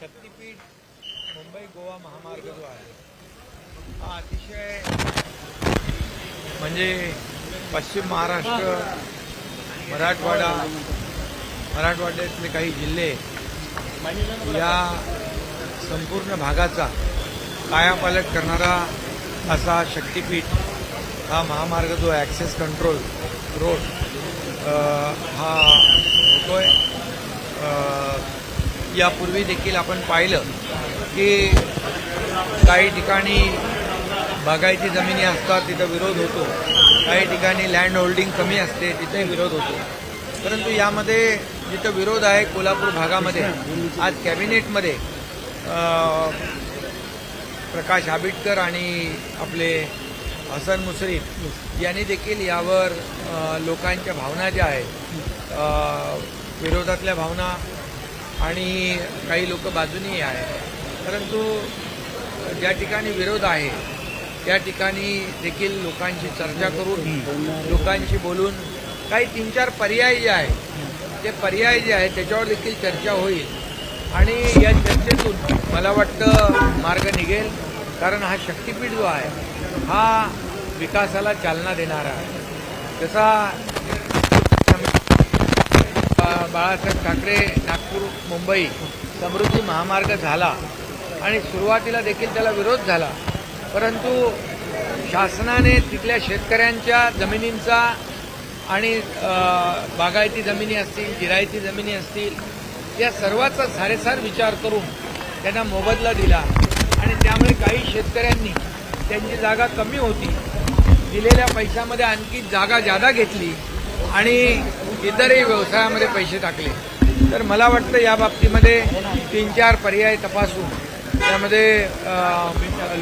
शक्तीपीठ मुंबई गोवा महामार्ग जो आहे हा अतिशय म्हणजे पश्चिम महाराष्ट्र मराठवाडा मराठवाड्यातले काही जिल्हे या संपूर्ण भागाचा कायापालट करणारा असा शक्तीपीठ हा महामार्ग जो ॲक्सेस कंट्रोल रोड हा होतोय. आहे यापूर्वी देखील आपण पाहिलं की काही ठिकाणी बागायती जमिनी असतात तिथं विरोध होतो. काही ठिकाणी लँड होल्डिंग कमी असते तिथे विरोध होतो. परंतु यामध्ये जिथं विरोध आहे कोल्हापूर भागामध्ये आज कॅबिनेटमध्ये प्रकाश आबिटकर आणि आपले हसन मुश्रीफ यांनी देखील यावर लोकांच्या भावना ज्या आहेत विरोधातल्या भावना आणि काही लोक बाजूनी आहे परंतु ज्या ठिकाणी विरोध आहे त्या ठिकाणी देखील लोकांशी चर्चा करून लोकांशी बोलून काही तीन चार पर्याय जे आहेत ते पर्याय जे आहेत त्याच्यावर देखील चर्चा होईल. आणि या चर्चेतून मला वाटतं मार्ग निघेल कारण हा शक्तीपीठ जो आहे हा विकासाला चालना देणारा. जसा बा- बाळासाहेब ठाकरे नागपूर मुंबई समृद्धी महामार्ग झाला आणि सुरुवातीला देखील त्याला विरोध झाला. परंतु शासनाने तिथल्या शेतकऱ्यांच्या जमिनींचा आणि बागायती जमिनी असतील जिरायती जमिनी असतील या सर्वाचा सारेसार विचार करून त्यांना मोबदला दिला. आणि त्यामुळे काही शेतकऱ्यांनी त्यांची जागा कमी होती. दिलेल्या पैशामध्ये आणखी जागा जादा घेतली आणि इतरही व्यवसायामध्ये पैसे टाकले. तर मला वाटतं या बाबतीमध्ये तीन चार पर्याय तपासून त्यामध्ये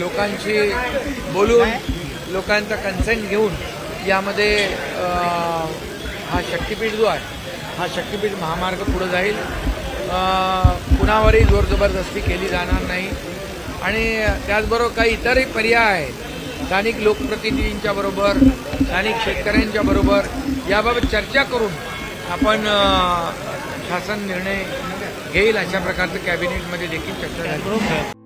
लोकांशी बोलून लोकांचा कन्सेंट घेऊन यामध्ये हा शक्तीपीठ जो आहे हा शक्तीपीठ महामार्ग पुढे जाईल. कुणावरही जोर जबरदस्ती केली जाणार नाही. आणि त्याचबरोबर काही इतरही पर्याय आहेत स्थानिक लोकप्रतिनिधींच्या बरोबर स्थानिक शेतकऱ्यांच्या बरोबर याबाबत चर्चा करून आपण शासन निर्णय घेईल अशा प्रकारचं कॅबिनेटमध्ये देखील चर्चा झाली.